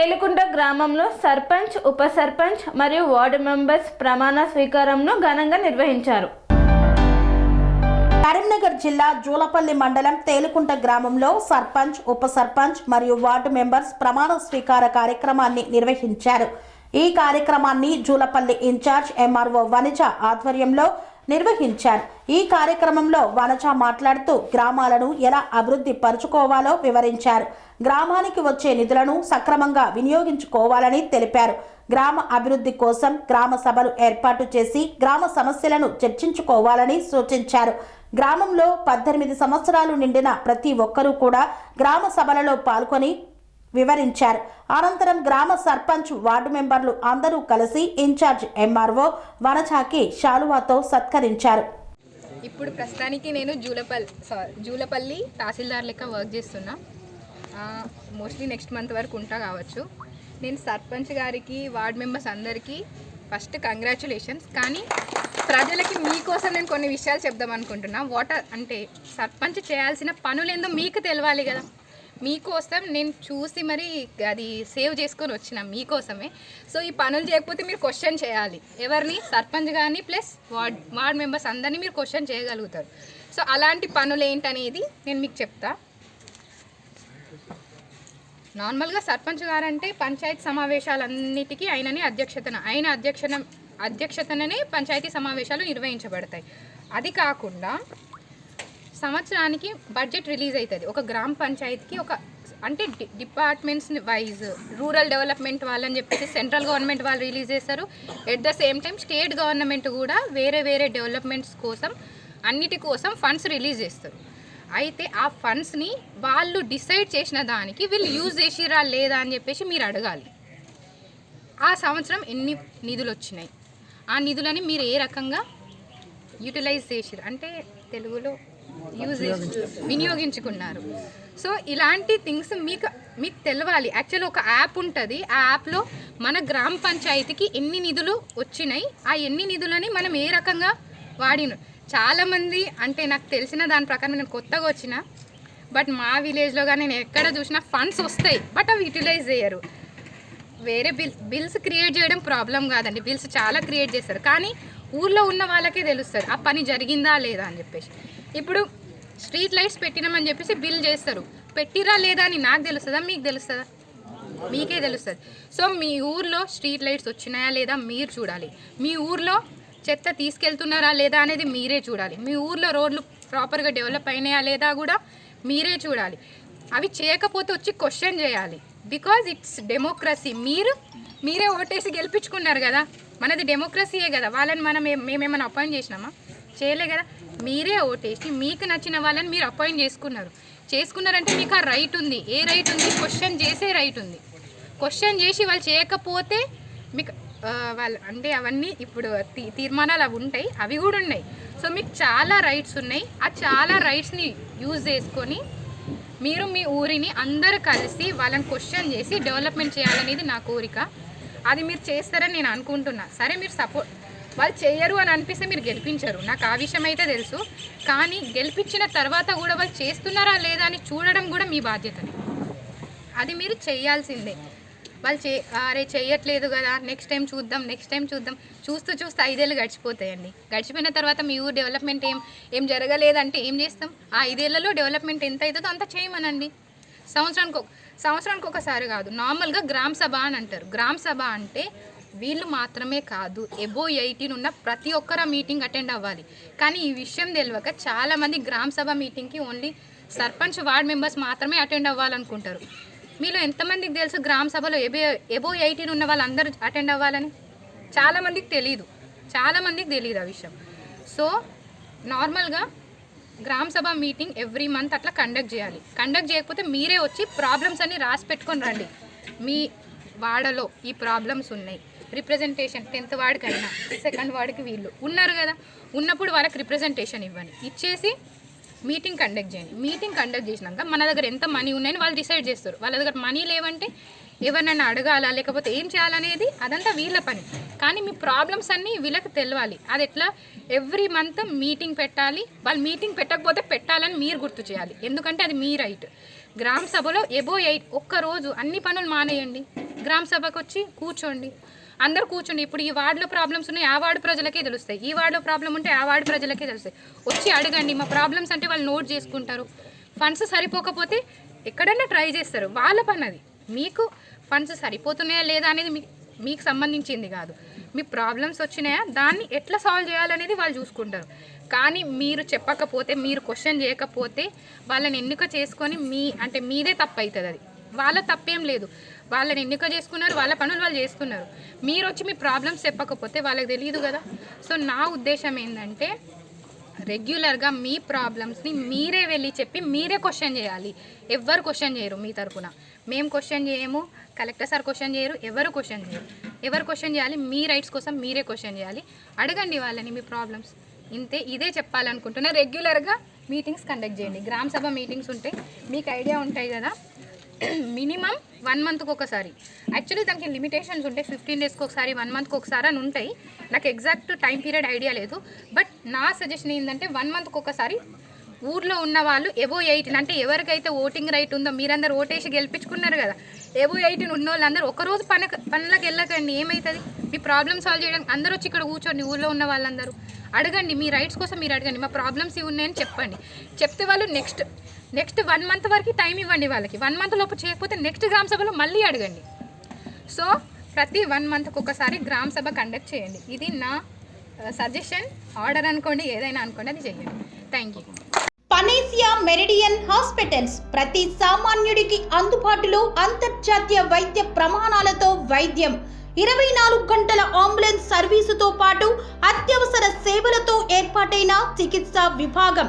తేలికుంట గ్రామంలో సర్పంచ్ ఉప సర్పంచ్ మరియు వార్డు మెంబర్స్ ప్రమాణ స్వీకారంను ఘనంగా నిర్వహించారు. కరీంనగర్ జిల్లా జూలపల్లి మండలం తేలుకుంట గ్రామంలో సర్పంచ్ ఉప సర్పంచ్ మరియు వార్డు మెంబర్స్ ప్రమాణ స్వీకార కార్యక్రమాన్ని నిర్వహించారు. ఈ కార్యక్రమాన్ని జూలపల్లి ఇన్ఛార్జ్ ఎంఆర్ఓ వనిజ ఆధ్వర్యంలో నిర్వహించారు. ఈ కార్యక్రమంలో వనజ మాట్లాడుతూ గ్రామాలను ఎలా అభివృద్ధి పరుచుకోవాలో వివరించారు. గ్రామానికి వచ్చే నిధులను సక్రమంగా వినియోగించుకోవాలని తెలిపారు. గ్రామ అభివృద్ధి కోసం గ్రామ సభలు ఏర్పాటు చేసి గ్రామ సమస్యలను చర్చించుకోవాలని సూచించారు. గ్రామంలో పద్దెనిమిది సంవత్సరాలు నిండిన ప్రతి ఒక్కరూ కూడా గ్రామ సభలలో పాల్గొని వివరించారు. అనంతరం గ్రామ సర్పంచ్ వార్డు మెంబర్లు అందరూ కలిసి ఇన్ఛార్జ్ ఎంఆర్ఓ వనజాకి శాలువాతో సత్కరించారు. ఇప్పుడు ప్రస్తుతానికి నేను జూలపల్లి సారీ జూలపల్లి తహసీల్దార్ లెక్క వర్క్ చేస్తున్నా. మోస్ట్లీ నెక్స్ట్ మంత్ వరకు ఉంటా కావచ్చు. నేను సర్పంచ్ గారికి వార్డ్ మెంబర్స్ అందరికీ ఫస్ట్ కంగ్రాచులేషన్స్ కానీ ప్రజలకి మీకోసం నేను కొన్ని విషయాలు చెప్దాం అనుకుంటున్నా. వాటర్ అంటే సర్పంచ్ చేయాల్సిన పనులేందో మీకు తెలవాలి కదా. మీకోసం నేను చూసి మరి అది సేవ్ చేసుకొని వచ్చిన మీకోసమే. సో ఈ పనులు చేయకపోతే మీరు క్వశ్చన్ చేయాలి. ఎవరిని? సర్పంచ్ కానీ ప్లస్ వార్డ్ వార్డ్ మెంబర్స్ అందరినీ మీరు క్వశ్చన్ చేయగలుగుతారు. సో అలాంటి పనులు ఏంటనేది నేను మీకు చెప్తా. నార్మల్గా సర్పంచ్ గారంటే పంచాయతీ సమావేశాలన్నిటికీ ఆయనని అధ్యక్షతన ఆయన అధ్యక్షన అధ్యక్షతననే పంచాయతీ సమావేశాలు నిర్వహించబడతాయి. అది కాకుండా సంవత్సరానికి బడ్జెట్ రిలీజ్ అవుతుంది. ఒక గ్రామ పంచాయతీకి ఒక అంటే D departments wise rural development వాళ్ళని చెప్పేసి సెంట్రల్ గవర్నమెంట్ వాళ్ళు రిలీజ్ చేస్తారు at the same time state government కూడా వేరే వేరే డెవలప్మెంట్స్ కోసం అన్నిటి కోసం ఫండ్స్ రిలీజ్ చేస్తారు. అయితే ఆ ఫండ్స్ని వాళ్ళు డిసైడ్ చేసిన దానికి వీళ్ళు యూజ్ చేసిరా లేదా అని చెప్పేసి మీరు అడగాలి. ఆ సంవత్సరం ఎన్ని నిధులు వచ్చినాయి? ఆ నిధులని మీరు ఏ రకంగా యూటిలైజ్ చేసిరు అంటే తెలుగులో యూజ్ వినియోగించుకున్నారు. సో ఇలాంటి థింగ్స్ మీకు మీకు తెలవాలి. యాక్చువల్ ఒక యాప్ ఉంటుంది. ఆ యాప్లో మన గ్రామ పంచాయతీకి ఎన్ని నిధులు వచ్చినాయి ఆ ఎన్ని నిధులని మనం ఏ రకంగా వాడిన చాలామంది అంటే నాకు తెలిసిన దాని ప్రకారం నేను కొత్తగా వచ్చిన బట్ మా విలేజ్లో కానీ నేను ఎక్కడ చూసినా ఫండ్స్ వస్తాయి బట్ అవి యూటిలైజ్ చేయరు. వేరే బిల్ బిల్స్ క్రియేట్ చేయడం ప్రాబ్లం కాదండి. బిల్స్ చాలా క్రియేట్ చేస్తారు. కానీ ఊర్లో ఉన్న వాళ్ళకే తెలుస్తుంది ఆ పని జరిగిందా లేదా అని చెప్పేసి. ఇప్పుడు స్ట్రీట్ లైట్స్ పెట్టినామని చెప్పేసి బిల్ చేస్తారు. పెట్టిరా లేదా అని నాకు తెలుస్తుందా? మీకు తెలుస్తుందా? మీకే తెలుస్తుంది. సో మీ ఊర్లో స్ట్రీట్ లైట్స్ వచ్చినాయా లేదా మీరు చూడాలి. మీ ఊర్లో చెత్త తీసుకెళ్తున్నారా లేదా అనేది మీరే చూడాలి. మీ ఊర్లో రోడ్లు ప్రాపర్గా డెవలప్ అయినాయా లేదా కూడా మీరే చూడాలి. అవి చేయకపోతే వచ్చి క్వశ్చన్ చేయాలి. Because it's democracy. మీరు మీరే ఓటేసి గెలిపించుకున్నారు కదా. మనది డెమోక్రసీయే కదా. వాళ్ళని మనం మేమేమైనా అపాయింట్ చేసినామా? చేయలే కదా. మీరే ఓటేసి మీకు నచ్చిన వాళ్ళని మీరు అపాయింట్ చేసుకున్నారు. చేసుకున్నారంటే మీకు ఆ రైట్ ఉంది. ఏ రైట్ ఉంది? క్వశ్చన్ చేసే రైట్ ఉంది. క్వశ్చన్ చేసి వాళ్ళు చేయకపోతే మీకు వాళ్ళు అంటే అవన్నీ ఇప్పుడు తీ- తీర్మానాలు అవి ఉంటాయి. అవి కూడా ఉన్నాయి. సో మీకు చాలా రైట్స్ ఉన్నాయి. ఆ చాలా రైట్స్ని యూజ్ చేసుకొని మీరు మీ ఊరిని అందరూ కలిసి వాళ్ళని క్వశ్చన్ చేసి డెవలప్మెంట్ చేయాలనేది నా కోరిక. అది మీరు చేస్తారని నేను అనుకుంటున్నా. సరే మీరు సపోర్ట్ వాళ్ళు చేయరు అని అనిపిస్తే మీరు గెలిపించరు. నాకు ఆ విషయం అయితే తెలుసు. కానీ గెలిపించిన తర్వాత కూడా వాళ్ళు చేస్తున్నారా లేదా అని చూడడం కూడా మీ బాధ్యతనే. అది మీరు చేయాల్సిందే. వాళ్ళు చే అరే చేయట్లేదు కదా నెక్స్ట్ టైం చూద్దాం నెక్స్ట్ టైం చూద్దాం. చూస్తూ చూస్తూ ఐదేళ్ళు గడిచిపోతాయండి. గడిచిపోయిన తర్వాత మీ ఊరు డెవలప్మెంట్ ఏం ఏం జరగలేదంటే ఏం చేస్తాం? ఆ ఐదేళ్ళలో డెవలప్మెంట్ ఎంత అవుతుందో అంత చేయమనండి. సంవత్సరానికి ఒక సంవత్సరానికి ఒకసారి కాదు నార్మల్గా గ్రామ సభ అని అంటారు. గ్రామ సభ అంటే వీళ్ళు మాత్రమే కాదు ఎబో ఎయిటీన్ ఉన్న ప్రతి ఒక్కరు మీటింగ్ అటెండ్ అవ్వాలి. కానీ ఈ విషయం తెలియక చాలామంది గ్రామ సభ మీటింగ్కి ఓన్లీ సర్పంచ్ వార్డ్ మెంబర్స్ మాత్రమే అటెండ్ అవ్వాలనుకుంటారు. మీలో ఎంతమందికి తెలుసు గ్రామ సభలో ఎబో ఎబో ఎయిటీన్ ఉన్న వాళ్ళందరూ అటెండ్ అవ్వాలని? చాలామందికి తెలియదు చాలామందికి తెలియదు ఆ విషయం. సో నార్మల్గా gram sabha meeting every month అట్లా కండక్ట్ చేయాలి. కండక్ట్ చేయకపోతే మీరే వచ్చి ప్రాబ్లమ్స్ అన్ని రాసి పెట్టుకొని రండి. మీ వాడలో ఈ ప్రాబ్లమ్స్ ఉన్నాయి. రిప్రజెంటేషన్ టెన్త్ వాడికి అయినా సెకండ్ వాడికి వీళ్ళు ఉన్నారు కదా. ఉన్నప్పుడు వాళ్ళకి రిప్రజెంటేషన్ ఇవ్వండి. ఇచ్చేసి మీటింగ్ కండక్ట్ చేయండి. మీటింగ్ కండక్ట్ చేసినాక మన దగ్గర ఎంత మనీ ఉన్నాయని వాళ్ళు డిసైడ్ చేస్తారు. వాళ్ళ దగ్గర మనీ లేవంటే ఎవరినైనా అడగాలా లేకపోతే ఏం చేయాలనేది అదంతా వీళ్ళ పని. కానీ మీ ప్రాబ్లమ్స్ అన్నీ వీళ్ళకి తెలవాలి. అది ఎట్లా? ఎవ్రీ మంత్ మీటింగ్ పెట్టాలి. వాళ్ళు మీటింగ్ పెట్టకపోతే పెట్టాలని మీరు గుర్తు చేయాలి. ఎందుకంటే అది మీ రైట్. గ్రామ సభలో ఎబో ఎయిట్ ఒక్క రోజు అన్ని పనులు మానేయండి. గ్రామ సభకు వచ్చి కూర్చోండి. అందరు కూర్చుండి. ఇప్పుడు ఈ వార్డులో ప్రాబ్లమ్స్ ఉన్నాయి ఆ వార్డు ప్రజలకే తెలుస్తాయి. ఈ వార్డులో ప్రాబ్లం ఉంటే ఆ వార్డు ప్రజలకే తెలుస్తాయి. వచ్చి అడగండి మా ప్రాబ్లమ్స్ అంటే వాళ్ళు నోట్ చేసుకుంటారు. ఫండ్స్ సరిపోకపోతే ఎక్కడైనా ట్రై చేస్తారు. వాళ్ళ పని అది. మీకు ఫండ్స్ సరిపోతున్నాయా లేదా అనేది మీ మీకు సంబంధించింది కాదు. మీ ప్రాబ్లమ్స్ వచ్చినాయా దాన్ని ఎట్లా సాల్వ్ చేయాలనేది వాళ్ళు చూసుకుంటారు. కానీ మీరు చెప్పకపోతే మీరు క్వశ్చన్ చేయకపోతే వాళ్ళని ఎన్నిక చేసుకొని మీ అంటే మీదే తప్పు అవుతుంది అది. వాళ్ళ తప్పేం లేదు. వాళ్ళని ఎన్నిక చేసుకున్నారు వాళ్ళ పనులు వాళ్ళు చేసుకున్నారు. మీరు వచ్చి మీ ప్రాబ్లమ్స్ చెప్పకపోతే వాళ్ళకి తెలియదు కదా. సో నా ఉద్దేశం ఏంటంటే రెగ్యులర్గా మీ ప్రాబ్లమ్స్ని మీరే వెళ్ళి చెప్పి మీరే క్వశ్చన్ చేయాలి. ఎవ్వరు క్వశ్చన్ చేయరు మీ తరఫున మేము క్వశ్చన్ చేయము కలెక్టర్ సార్ క్వశ్చన్ చేయరు ఎవరు క్వశ్చన్ చేయరు. ఎవరు క్వశ్చన్ చేయాలి? మీ రైట్స్ కోసం మీరే క్వశ్చన్ చేయాలి. అడగండి వాళ్ళని మీ ప్రాబ్లమ్స్ ఇంతే ఇదే చెప్పాలనుకుంటున్నా రెగ్యులర్గా మీటింగ్స్ కండక్ట్ చేయండి. గ్రామ సభ మీటింగ్స్ ఉంటాయి మీకు ఐడియా ఉంటాయి కదా. మినిమం వన్ మంత్కి ఒకసారి. యాక్చువల్లీ దానికి లిమిటేషన్స్ ఉంటాయి. ఫిఫ్టీన్ డేస్కి ఒకసారి వన్ మంత్కి ఒకసారి అని ఉంటాయి. నాకు ఎగ్జాక్ట్ టైం పీరియడ్ ఐడియా లేదు. బట్ నా సజెషన్ ఏంటంటే వన్ మంత్కి ఒకసారి ఊర్లో ఉన్న వాళ్ళు ఎబో ఎయిటీన్ అంటే ఎవరికైతే ఓటింగ్ రైట్ ఉందో మీరందరూ ఓటేసి గెలిపించుకున్నారు కదా. ఎబో ఎయిటీన్ ఉన్న వాళ్ళందరూ ఒకరోజు పని పనులకు వెళ్ళకండి. ఏమవుతుంది మీ ప్రాబ్లమ్ సాల్వ్ చేయడం అందరూ వచ్చి ఇక్కడ కూర్చోండి. ఊళ్ళో ఉన్న వాళ్ళందరూ. అడగండి. మీ రైట్స్ కోసం మీరు అడగండి. మా ప్రాబ్లమ్స్ ఇవి ఉన్నాయని చెప్పండి. చెప్తే వాళ్ళు నెక్స్ట్ నెక్స్ట్ వన్ మంత్ వరకు టైం ఇవ్వండి వాళ్ళకి. వన్ మంత్ లోపు చేయకపోతే నెక్స్ట్ గ్రామ సభలో మళ్ళీ అడగండి. సో ప్రతి వన్ మంత్కి ఒకసారి గ్రామ సభ కండక్ట్ చేయండి. ఇది నా సజెషన్ ఆర్డర్ అనుకోండి ఏదైనా అనుకోండి అది చేయండి. Thank you Panacea Meridian Hospitals ప్రతి సామాన్యుడికి అందుబాటులో అంతర్జాతీయ వైద్య ప్రమాణాలతో వైద్యం. ఇరవై నాలుగు గంటల అంబులెన్స్ సర్వీసుతో పాటు అత్యవసర సేవలతో ఏర్పాటైన చికిత్సా విభాగం.